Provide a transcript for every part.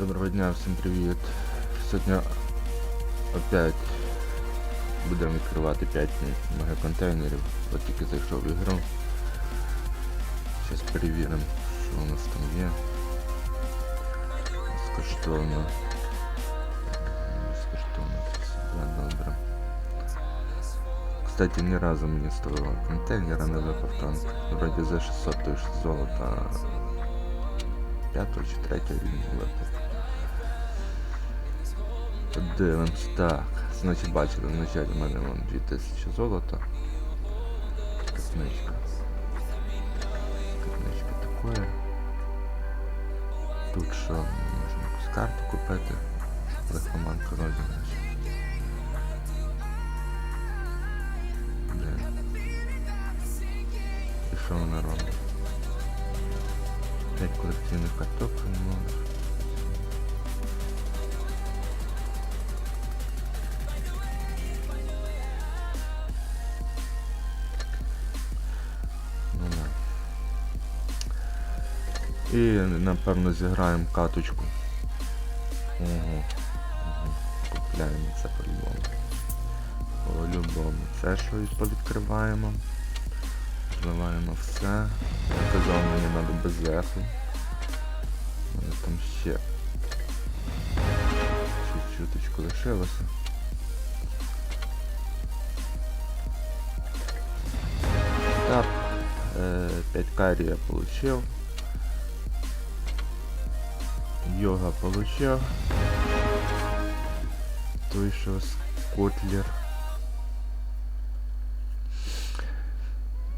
Доброго дня, всім привіт. Сьогодні опять будемо відкривати 5 мегаконтейнерів. От тільки зайшов в ігру. Зараз перевіримо, що у нас там є. Безкоштовно. Безкоштовно це все добре. Кстати, ні разу мені з того контейнера не випав танк. Вроді за 600 тисяч золота. П'ятого чи третього він випав. Подивимось, так. Значить бачили, вначалі в мене вон 2000 золота. Копничка. Копничка такое. Тут що можна якусь карту купити. Лихоманка розіграш. Де? І що вона робить? 5 колекційних карток. Ну І напевно зіграємо каточку. Ого. Купляємо це по-любому. По-любому. Це що і повідкриваємо. Зливаємо все. Казав, мені треба без лесу. Там ще чуть-чуточку лишилося. Так, э, 5 карри я получил. Йога получил. Той що Скотлер.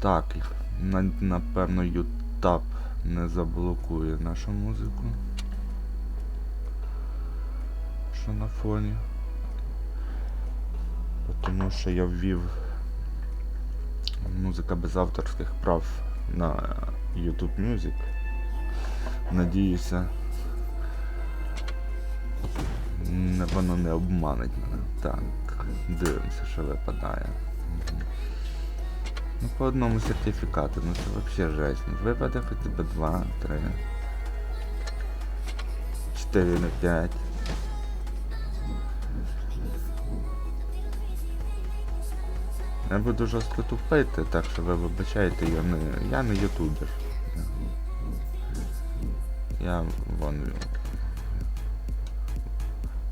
Так, напевно Ютаб не заблокує нашу музику. Що на фоні. Тому що я ввів музика без авторських прав на YouTube Music. Надіюся, воно не обманить мене. Так, дивимося, що випадає. Ну, по одному сертифікату, ну це взагалі жесть. Ну, випаде хоча б 2, 3, 4 на 5. Я буду жорстко тупити, так що ви вибачайте, я не, я не ютубер. Я вон.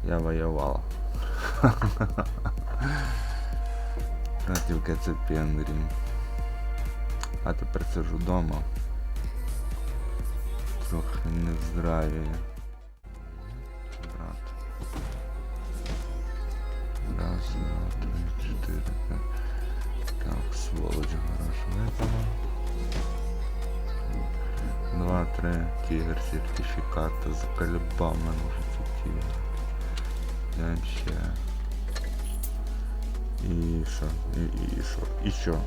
Я воював. Проти Кацепендрі. А тепер сижу вдома. Трохи не в здраві. Брат. Раз, два, три, чотири, п'ять. Так, сволочь гараж випала. Два, три, тігр, сертифікат, заколебав мене вже ці тігр. Ще. І що? І, і що? І що?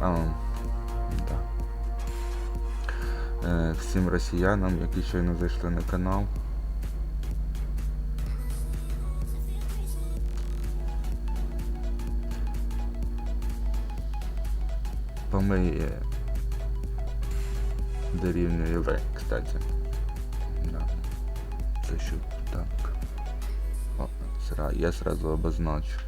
А, да. Е, всім росіянам, які щойно зайшли на канал. Помиє дорівнює В, кстати. Да. Це що так. О, сра, я сразу обозначу.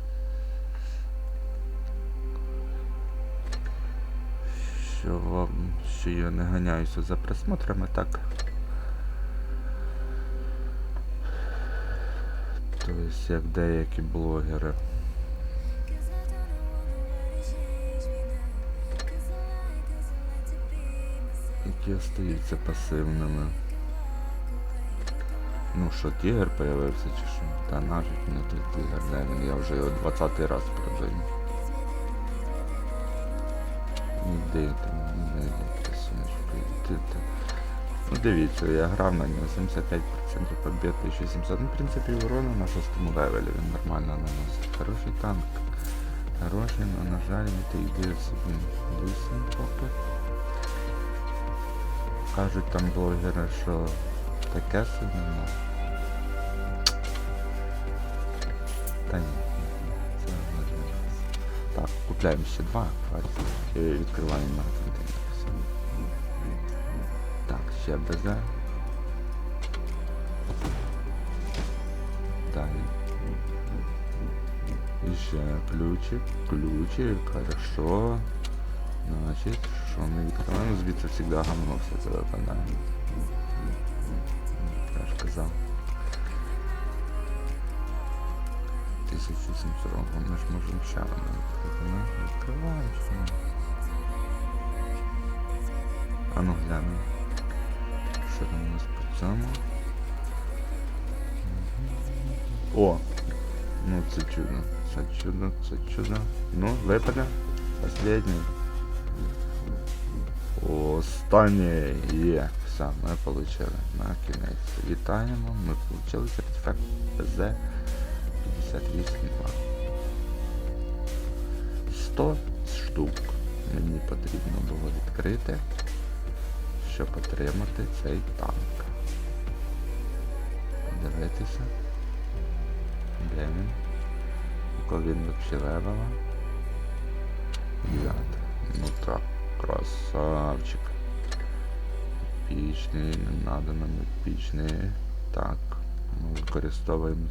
Що, вам- що я не ганяюся за просмотрами, так. Тобто, як деякі блогери. Які остаються пасивними. Ну що, тігр появився чи що? Та нажить мене той тігр, де він? Я вже його 20 раз продаю. Іди там, іди ти. Ну дивіться, я грав на нього 75% побед, 1700. Ну, в принципі, урона на шостому левелі він нормально наносить. Хороший танк. Хороший, но на жаль, ти йде собі лисим поки. Кажуть там блогери, що таке собі, ну. Та ні. Це можливо. Так, купляємо ще два, хватить. І відкриваємо на контейнер. Все. Так, ще БЗ. Далі. І ще ключик, ключик, хорошо. Значить, Що ми відкриваємо? Звідси завжди гамно все це випадає. Я ж казав. 1700 ми ж можемо ще одне. А ну глянемо. Що там у нас по цьому? О! Ну це чудо. Це чудо, це чудо. Ну, випаде. Последній. Останній є. Все, ми отримали на кінець. Вітаємо, ми отримали сертифікат ПЗ 58.2. 100 штук мені потрібно було відкрити, щоб отримати цей танк. Дивитися. Де він? Коли він взагалі левела? Дев'яте. Ну так, красавчик. Епічний, не надо нам епічний. Так, ми використовуємо.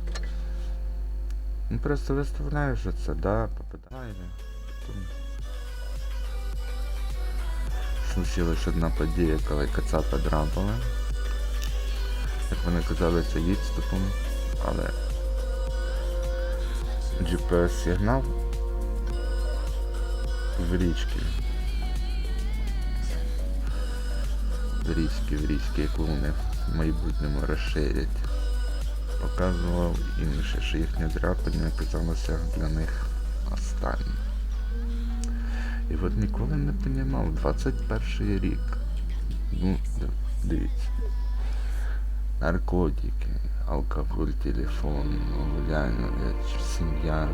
Ну просто виставляєш це, да, попадає. Случилась одна подія, коли кацапа драпали. Як вони казали, це відступом, але GPS-сигнал в річці. В річці, в річці, яку вони в майбутньому розширять. Показував інше, що їхнє драпання оказалося для них останнім. І от ніколи не понімав, 21 рік. Ну, дивіться. Наркотики, алкоголь, телефон, гуляння, сім'я.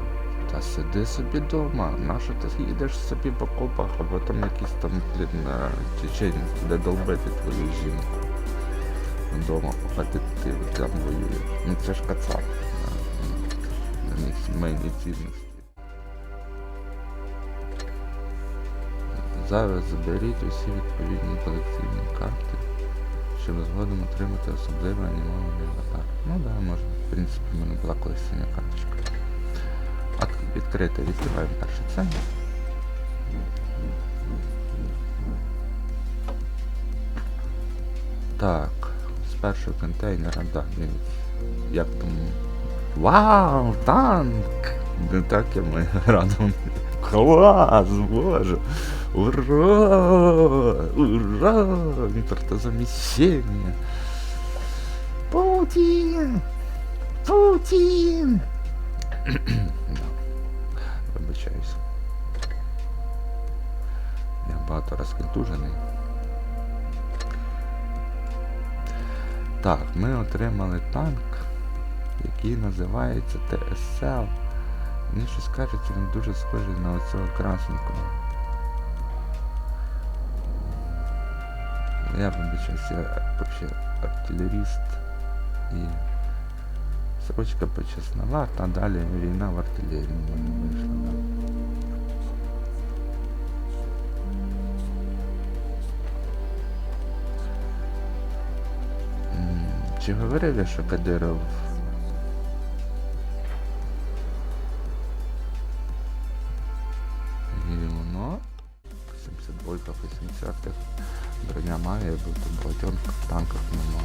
Та сиди собі вдома. Нащо ти їдеш собі по копах, а потім якийсь там, блін, на чеченець буде долбити твою жінку. Вдома, поки ти, ти там воюєш. Ну це ж кацап. На них сімейні цінності. Зараз заберіть усі відповідні колекційні карти, щоб згодом отримати особливий анімований аватар. Ну да, можна. В принципі, в мене була колекційна карточка. Відкрити, відкриваємо перше це. Так, з першого контейнера, да, дивіться. Як там. Вау, танк! Не так я ми радом. Клас, боже! Ура! Ура! Импортозамещение! Паутин! Паутин! Вибачаюсь. Я багато раз контужений. Так, ми отримали танк, який називається TSL. Мені щось кажеться, він дуже схожий на оцього красненького. Я вибачаюсь, я вообще артилеріст і срочка почесновата, а далі війна в артилерії в мене вийшла. Чи говорили, що Кадиров Гівно 72-х, 80-х броня має бути багатьом танках нема.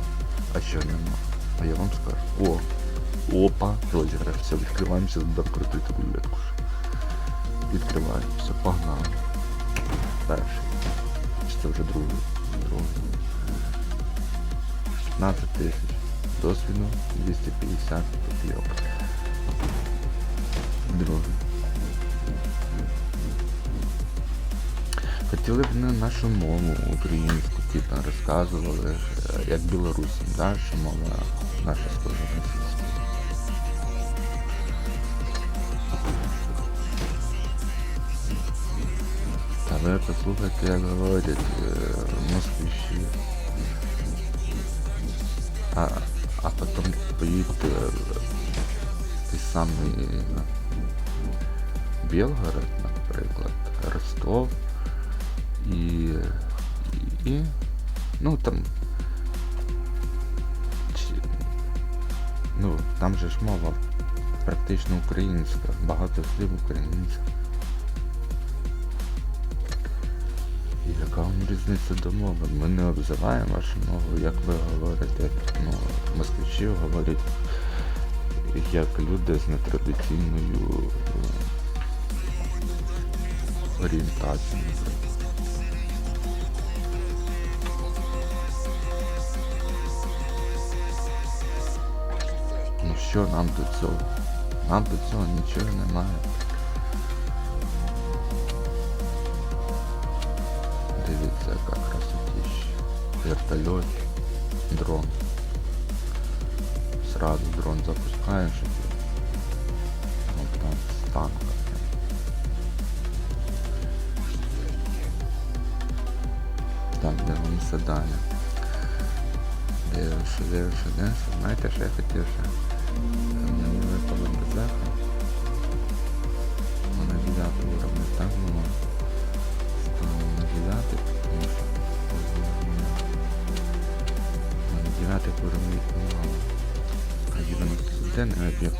А що нема? А я вам скажу. О! Опа! Розіграш, все, відкриваємося, до крутити рулетку. Відкриваємо, все, погнали. Перший. Чи це вже другий? Другий. 15 тисяч. Досвіду 250 копійок. Другий. Хотіли б на нашу мову українську типа розказували, е, як білорусам, да, що мова наша схожа на. Та ви послухайте, як говорять е, москвичі. А, а потім поїдьте в той самий ну, Білгород, наприклад, Ростов і, і, ну там ну там же ж мова практично українська, багато слів українська. Різниця до мови? Ми не обзиваємо вашу мову, як ви говорите. Ну, москвичі говорять як люди з нетрадиційною е, орієнтацією. Ну що нам до цього? Нам до цього нічого немає. Дивіться, яка красотища. Вертольот, дрон. Сразу дрон запускаешь и ну, там с танка. Так, дивимося далі. Дивишся, дивишся, дивишся. Знаєте, що я хотів ще? Мені випало безеха. На 9 уровень мало. А 91 і об'єкт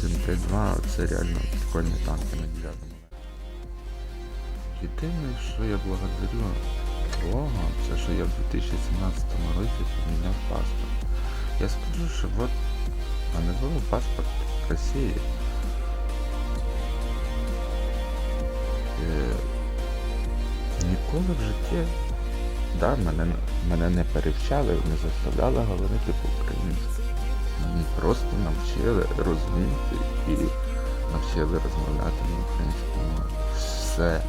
732 це реально прикольні танки на 9 Єдине, що я благодарю Бога, це що я в 2017 році поміняв паспорт. Я скажу, що от в мене був паспорт Росії. Е, ніколи в житті да, мене, мене не перевчали, не заставляли говорити по-українськи. Мене просто навчили розуміти і навчили розмовляти на українському мові. Все.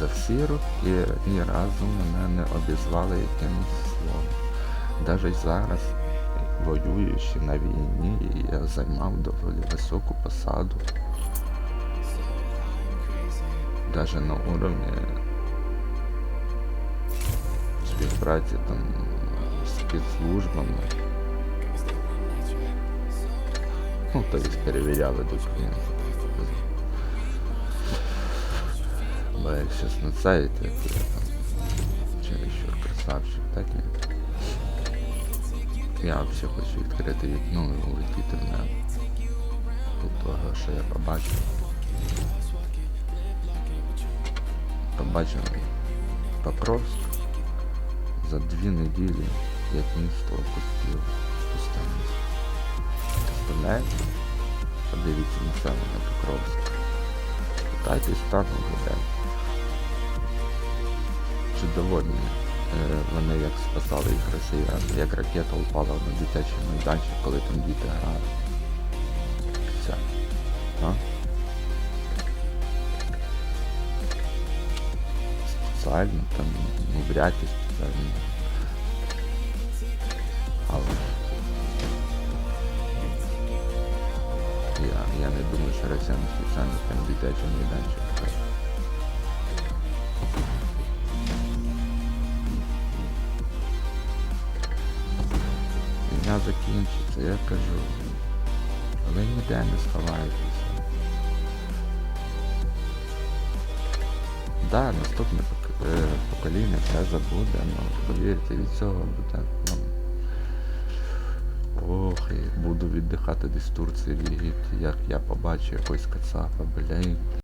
За всі роки ні разу мене не обізвали якимось словом. Навіть зараз, воюючи на війні, я займав доволі високу посаду. Навіть на уровні співпраці там з спецслужбами. Ну, то есть перевіряли документи. Бо я сейчас на сайті, то я там чересчур красавчик, так ні. Я вообще хочу відкрити вікно і улетіти в небо. Від того, що я побачив. Побачив Покровськ за дві неділі, як місто опустило місто. Представляєте? Подивіться населення Покровська. Питайтесь там людей. Чи довольні е, вони як спасали їх росіян, як ракета упала на дитячий майданчик, коли там діти грали. Все. А? Спеціально там, ну вряд. Але я, я не думаю, що росіяни спеціально там дитячий майданчик. Війна закінчиться, я кажу. Ви ніде не сховаєтеся. Да, наступне покоління все забуде, ну повірте, від цього буде. Ну, ох, буду віддихати десь в Турції як я побачу якось кацапа, блядь.